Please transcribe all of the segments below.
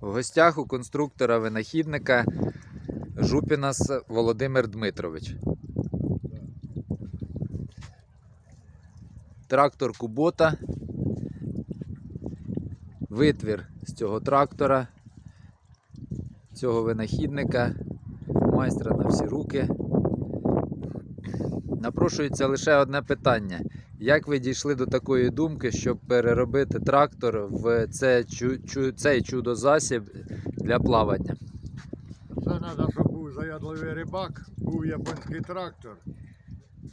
В гостях у конструктора-винахідника Жупінас Володимир Дмитрович. Трактор Кубота. Витвір з цього трактора, цього винахідника, майстра на всі руки. Напрошується лише одне питання. Як ви дійшли до такої думки, щоб переробити трактор в це, цей чудо-засіб для плавання? Це треба, щоб був заядливий рибак, був японський трактор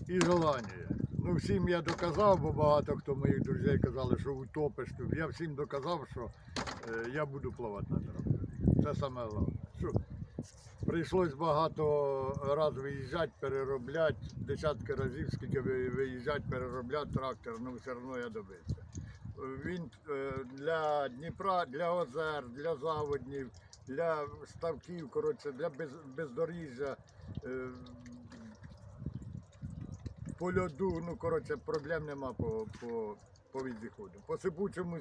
і желання. Ну, всім я доказав, бо багато хто моїх друзів казали, що утопиш тут. Я всім доказав, що е, я буду плавати на тракторі. Це саме головне. Прийшлось багато разів виїжджати, переробляти, десятки разів, скільки ви- виїжджати, переробляти трактор, ну все одно я добився. Він е, для Дніпра, для озер, для заводнів, для ставків, коротше, для без, бездоріжжя, е, по льоду, ну коротше, проблем нема по, по, по відходу. По сипучому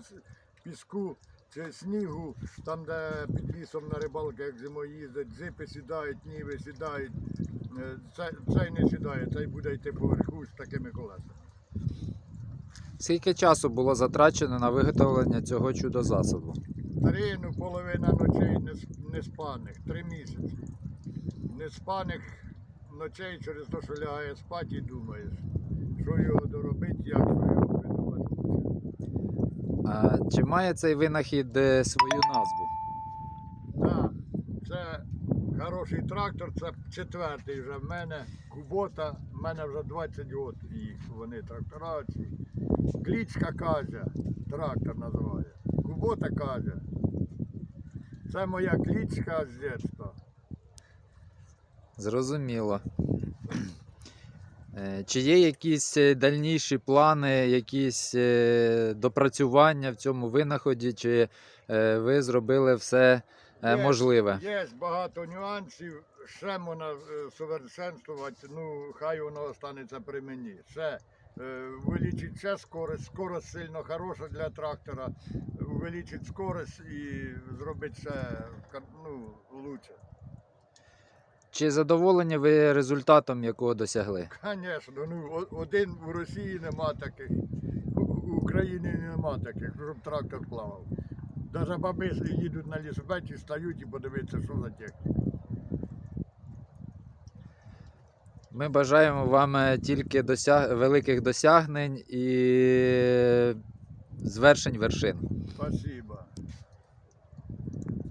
піску чи снігу, там, де під лісом на рибалки, як зимою їздять, зипи сідають, ніви сідають. е, Це, цей не сідає, цей буде йти поверху з такими колесами. Скільки часу було затрачено на виготовлення цього чудо-засобу? Три, ну половина ночей не, не спаних, три місяці. Не спаних ночей через те, що лягає спати і думаєш, що його доробити, як його придумати. А, чи має цей винахід е, свою назву? Так, це хороший трактор, це четвертий вже в мене. Кубота, в мене вже 20 років їх, вони трактора ці. Клічка Казя, трактор називає. Кубота Казя. Це моя клічка з дитинства. Зрозуміло. Е, Чи є якісь е, дальніші плани, якісь е, допрацювання в цьому винаході, чи ви зробили все Є. можливе? Є багато нюансів, ще можна совершенствувати, ну хай воно останеться при мені. Ще увеличить ще скорость, скорость сильно хороша для трактора, увеличить скорость і зробить ще ну, лучше. Чи задоволені ви результатом, якого досягли? Звісно, ну один в Росії нема таких, в Україні нема таких, щоб трактор плавав. Навіть баби їдуть на лісопеті, стають і подивитися, що за техніка. Ми бажаємо вам е, тільки досяг... великих досягнень і звершень вершин. Спасибо.